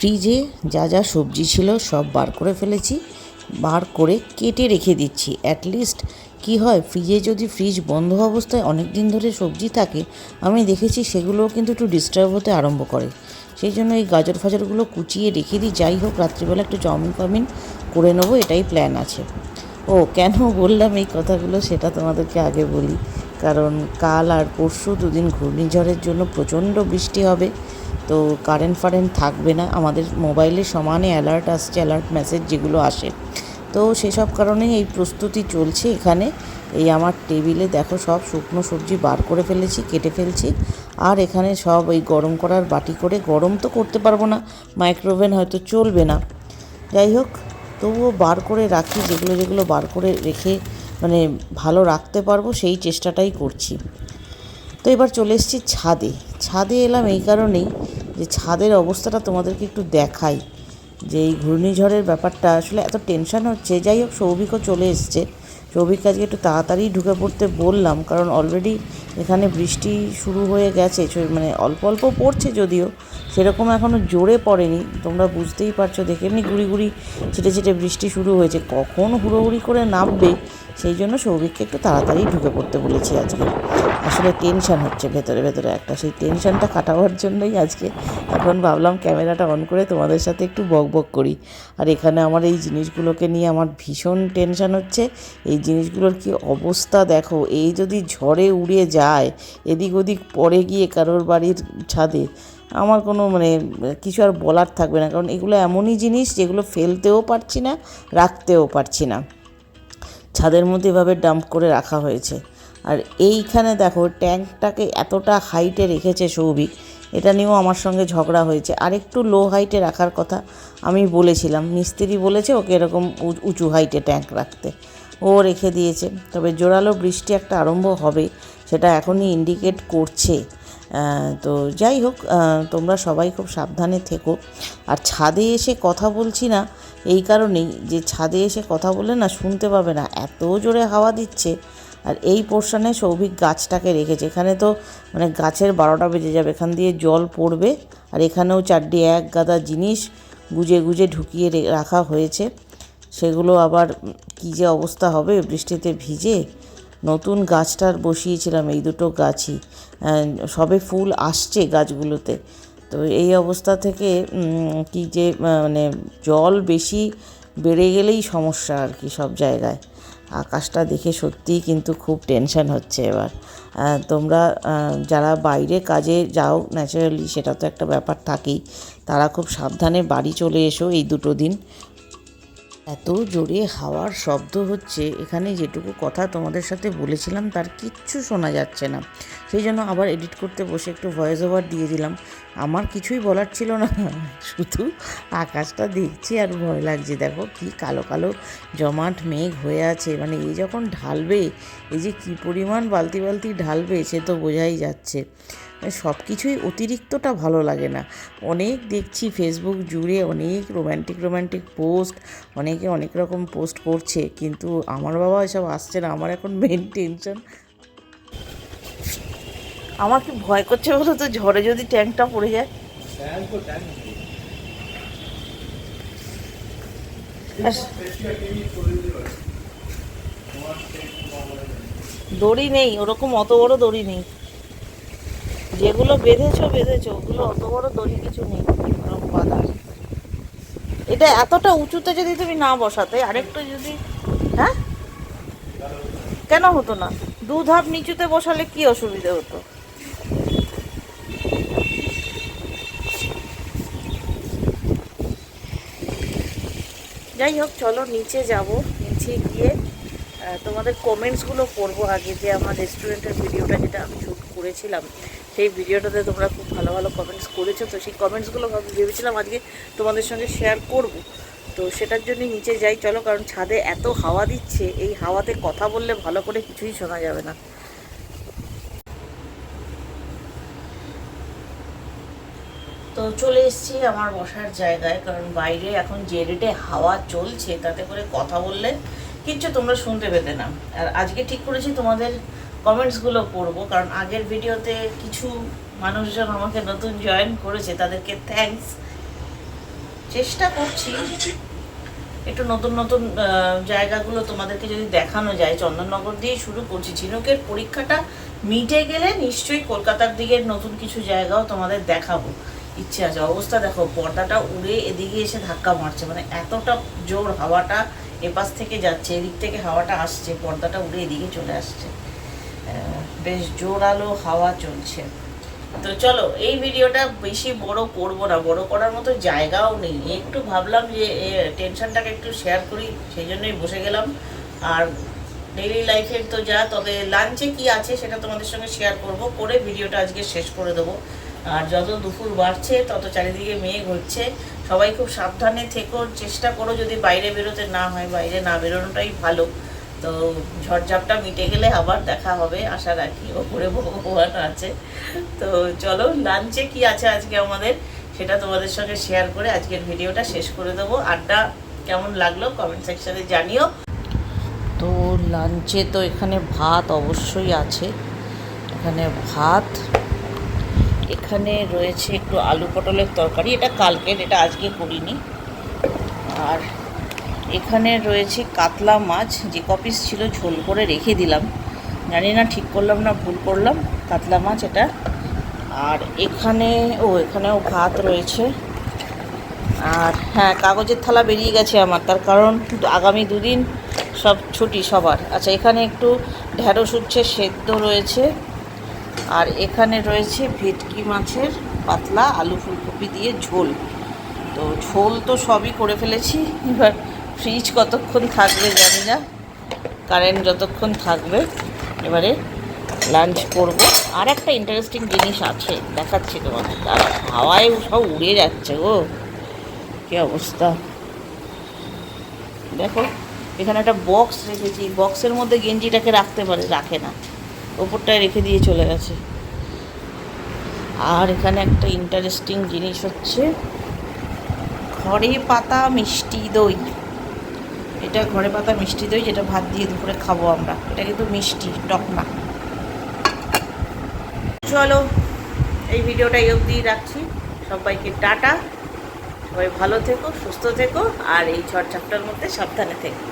ফ্রিজে যা যা সবজি ছিল সব বার করে ফেলেছি, বার করে কেটে রেখে দিচ্ছি। অ্যাটলিস্ট কি হয়, ফ্রিজে যদি ফ্রিজ বন্ধ অবস্থায় অনেক দিন ধরে সবজি থাকে, আমি দেখেছি সেগুলোও কিন্তু একটু ডিস্টার্ব হতে আরম্ভ করে। সেই জন্য এই গাজর ফাজরগুলো কুচিয়ে রেখে দিই, যাই হোক, রাত্রিবেলা একটু চাউমিন ফাউমিন করে নেব, এটাই প্ল্যান আছে। ও, কেন বললাম এই কথাগুলো সেটা তোমাদেরকে আগে বলি। কারণ কাল আর পরশু দুদিন ঘূর্ণিঝড়ের জন্য প্রচণ্ড বৃষ্টি হবে। তো কারেন্ট ফারেন্ট থাকবে না। আমাদের মোবাইলে সমানে অ্যালার্ট আসছে অ্যালার্ট মেসেজ যেগুলো আসে। তো সেসব কারণেই এই প্রস্তুতি চলছে এখানে। এই আমার টেবিলে দেখো সব শুকনো সবজি বার করে ফেলেছি, কেটে ফেলছি। আর এখানে সব ওই গরম করার বাটি করে, গরম তো করতে পারব না মাইক্রোওভেন হয়তো চলবে না। যাই হোক, তবুও বার করে রাখি, যেগুলো যেগুলো বার করে রেখে মানে ভালো রাখতে পারব, সেই চেষ্টাটাই করছি। তো এবার চলে এসেছি ছাদে। ছাদে এলাম এই কারণেই যে ছাদের অবস্থাটা তোমাদেরকে একটু দেখাই। যে এই ঘূর্ণিঝড়ের ব্যাপারটা আসলে এত টেনশন হচ্ছে। যাই হোক, সৌভিকও চলে এসছে। সৌভিক আজকে একটু তাড়াতাড়ি ঢুকে পড়তে বললাম, কারণ অলরেডি এখানে বৃষ্টি শুরু হয়ে গেছে। মানে অল্প অল্প পড়ছে যদিও, সেরকম এখনও জোরে পড়েনি। তোমরা বুঝতেই পারছ, দেখে এমনি গুড়ি গুড়ি ছিটে ছিটে বৃষ্টি শুরু হয়েছে। কখন হুড়োহুড়ি করে নামবে, সেই জন্য সৌভিককে একটু তাড়াতাড়ি ঢুকে পড়তে বলেছি আজকে। আসলে টেনশান হচ্ছে ভেতরে ভেতরে একটা। সেই টেনশানটা কাটাবার জন্যই আজকে এখন ভাবলাম ক্যামেরাটা অন করে তোমাদের সাথে একটু বক বক করি। আর এখানে আমার এই জিনিসগুলোকে নিয়ে আমার ভীষণ টেনশন হচ্ছে। এই জিনিসগুলোর কি অবস্থা দেখো? এই যদি ঝড়ে উড়ে যায়, এদিক ওদিক পড়ে গিয়ে কারোর বাড়ির ছাদে, আমার কোনো মানে কিছু আর বলার থাকবে না। কারণ এগুলো এমনই জিনিস যেগুলো ফেলতেও পারছি না, রাখতেও পারছি না। ছাদের মধ্যে এভাবে ডাম্প করে রাখা হয়েছে। আর এইখানে দেখো, ট্যাঙ্কটাকে এতটা হাইটে রেখেছে সৌভিক, এটা নিয়েও আমার সঙ্গে ঝগড়া হয়েছে। আর একটু লো হাইটে রাখার কথা আমি বলেছিলাম। মিস্ত্রি বলেছে ওকে এরকম উঁচু হাইটে ট্যাঙ্ক রাখতে। ও রেখে দিয়েছে। তবে জোরালো বৃষ্টি একটা আরম্ভ হবে, সেটা এখনই ইন্ডিকেট করছে। তো যাই হোক তোমরা সবাই খুব সাবধানে থেকো। আর ছাদে এসে কথা বলছি না, এই কারণেই যে ছাদে এসে কথা বলে না শুনতে পাবে না। এত জোরে হাওয়া দিচ্ছে। আর এই পোর্শনে সৌভিক গাছটাকে রেখেছে। এখানে তো মানে গাছের বারোটা বেজে যাবে, এখান দিয়ে জল পড়বে আর এখানেও চারটি এক গাদা জিনিস গুজে গুজে ঢুকিয়ে রাখা হয়েছে। সেগুলো আবার কী যে অবস্থা হবে বৃষ্টিতে ভিজে? নতুন গাছটার বসিয়েছিলাম এই দুটো গাছই। সবে ফুল আসছে গাছগুলোতে। তো এই অবস্থা থেকে কি যে মানে জল বেশি বেড়ে গেলেই সমস্যা আর কি সব জায়গায়। আকাশটা দেখে সত্যিই কিন্তু খুব টেনশন হচ্ছে এবার। তোমরা যারা বাইরে কাজে যাও ন্যাচারালি সেটা তো একটা ব্যাপার থাকেই। তারা খুব সাবধানে বাড়ি চলে এসো এই দুটো দিন। এত জোরে হাওয়ার শব্দ হচ্ছে, এখানে যেটুকু কথা তোমাদের সাথে বলেছিলাম তার কিচ্ছু শোনা যাচ্ছে না। সেই জন্য আবার এডিট করতে বসে একটু ভয়েস ওভার দিয়ে দিলাম। আমার কিছুই বলার ছিল না, শুধু আকাশটা দেখছি আর ভয় লাগছে। দেখো কি কালো কালো জমাট মেঘ হয়ে আছে মানে এই যখন ঢালবে, এই যে কী পরিমাণ বালতি বালতি ঢালবে সে তো বোঝাই যাচ্ছে। সব কিছুই অতিরিক্তটা ভালো লাগে না। অনেক দেখছি ফেসবুক জুড়ে অনেক রোম্যান্টিক রোম্যান্টিক পোস্ট অনেকে অনেক রকম পোস্ট করছে, কিন্তু আমার বাবা এসব আসছে না, আমার এখন মেন টেনশন আমার কি ভয় করছে বলো তো? ঝড়ে যদি ট্যাঙ্কটা পড়ে যায়। দড়ি নেই, ওরকম অত বড় দড়ি নেই। যেগুলো বেঁধেছো বেঁধেছো, ওগুলো অত বড় দড়ি কিছু নেই। এটা এতটা উঁচুতে যদি তুমি না বসাতে, আরেকটু যদি হ্যাঁ? কেন হতো না? দু ধাপ নিচুতে বসালে কি অসুবিধা হতো? যাই হোক, চলো নিচে যাব। নিচে গিয়ে তোমাদের কমেন্টসগুলো পড়ব আগে যে আমার রেস্টুরেন্টের ভিডিওটা যেটা আমি করেছিলাম। সেই ভিডিওটাতে তোমরা খুব ভালো ভালো কমেন্টস করেছ। তো সেই কমেন্টসগুলো ভেবেছিলাম আজকে তোমাদের সঙ্গে শেয়ার করব। তো সেটার জন্য নিচে যাই। চলো, কারণ ছাদে এত হাওয়া দিচ্ছে, এই হাওয়াতে কথা বললে ভালো করে কিছুই শোনা যাবে না। তো চলে এসেছি আমার বসার জায়গায়, কারণ বাইরে এখন যে রেটে হাওয়া চলছে, তাতে করে কথা বললে কিচ্ছু তোমরা শুনতে পেতে না। আর আজকে ঠিক করেছি তোমাদের কমেন্টসগুলো পড়ব, কারণ আগের ভিডিওতে কিছু মানুষজন আমাকে নতুন জয়েন করেছে, তাদেরকে থ্যাঙ্কস চেষ্টা করছি। একটু নতুন নতুন জায়গাগুলো তোমাদেরকে যদি দেখানো যায়, চন্দননগর দিয়ে শুরু করছি। ঝিনুকের পরীক্ষাটা মিটে গেলে নিশ্চয়ই কলকাতার দিকে নতুন কিছু জায়গাও তোমাদের দেখাবো। ইচ্ছে আছে। অবস্থা দেখো, পর্দাটা উড়ে এদিকে এসে ধাক্কা মারছে। মানে এতটা জোর হাওয়াটা এপাশ থেকে যাচ্ছে, এদিক থেকে হাওয়াটা আসছে, পর্দাটা উড়ে এদিকে চলে আসছে। বেশ জোরালো হাওয়া চলছে। তো চলো, এই ভিডিওটা বেশি বড় করব না, বড় করার মতো জায়গাও নেই। একটু ভাবলাম যে টেনশনটাকে একটু শেয়ার করি, সেই জন্যই বসে গেলাম। আর ডেইলি লাইফের তো যা, তবে লাঞ্চে কি আছে সেটা তোমাদের সঙ্গে শেয়ার করব, করে ভিডিওটা আজকে শেষ করে দেবো। আর যত দুপুর বাড়ছে, তত চারিদিকে মেঘ হচ্ছে। সবাই খুব সাবধানে থেকো, চেষ্টা করো যদি বাইরে বেরোতে না হয়, বাইরে না বেরোনোটাই ভালো। তো ঝড়ঝাপটা মিটে গেলে আবার দেখা হবে, আশা রাখি। ওপরে ভগবান আছে। তো চলো, লাঞ্চে কি আছে আজকে আমাদের, সেটা তোমাদের সঙ্গে শেয়ার করে আজকের ভিডিওটা শেষ করে দেবো। আড্ডা কেমন লাগল কমেন্ট সেকশনে জানিও। তো লাঞ্চে তো এখানে ভাত অবশ্যই আছে। এখানে ভাত, এখানে রয়েছে একটু আলু পটলের তরকারি। এটা কালকের, এটা আজকে করিনি। আর এখানে রয়েছে কাতলা মাছ, যে কপিস ছিল ঝোল করে রেখে দিলাম। জানি না ঠিক করলাম না ভুল করলাম, কাতলা মাছ এটা। আর এখানে, ও, এখানেও ভাত রয়েছে। আর হ্যাঁ কাগজের থালা বেরিয়ে গেছে আমার, তার কারণ আগামী দুদিন সব ছুটি সবার। আচ্ছা এখানে একটু ঢ্যাঁড়স উচ্ছে সেদ্ধ রয়েছে। আর এখানে রয়েছে ভেটকি মাছের পাতলা আলু ফুলকপি দিয়ে ঝোল। তো ঝোল তো সবই করে ফেলেছি, এবার ফ্রিজ কতক্ষণ থাকবে জানি না। কারেন্ট যতক্ষণ থাকবে, এবারে লাঞ্চ করব। আর একটা ইন্টারেস্টিং জিনিস আছে, দেখাচ্ছি তোমাদের। তারা হাওয়ায় সব উড়ে যাচ্ছে গো। কি অবস্থা? দেখো, এখানে একটা বক্স রেখেছি। বক্সের মধ্যে গেঞ্জিটাকে রাখতে পারে, রাখে না। ওপরটায় রেখে দিয়ে চলে গেছে। আর এখানে একটা ইন্টারেস্টিং জিনিস হচ্ছে ঘরে পাতা মিষ্টি দই। এটা ঘরে পাতা মিষ্টি দই, যেটা ভাত দিয়ে দুপুরে খাব আমরা। এটা কিন্তু মিষ্টি টকমা চলো, এই ভিডিওটা এই অবধি রাখছি। সবাইকে টাটা। সবাই ভালো থেকো, সুস্থ থেকো, আর এই ঝড়ঝাপটার মধ্যে সাবধানে থেকো।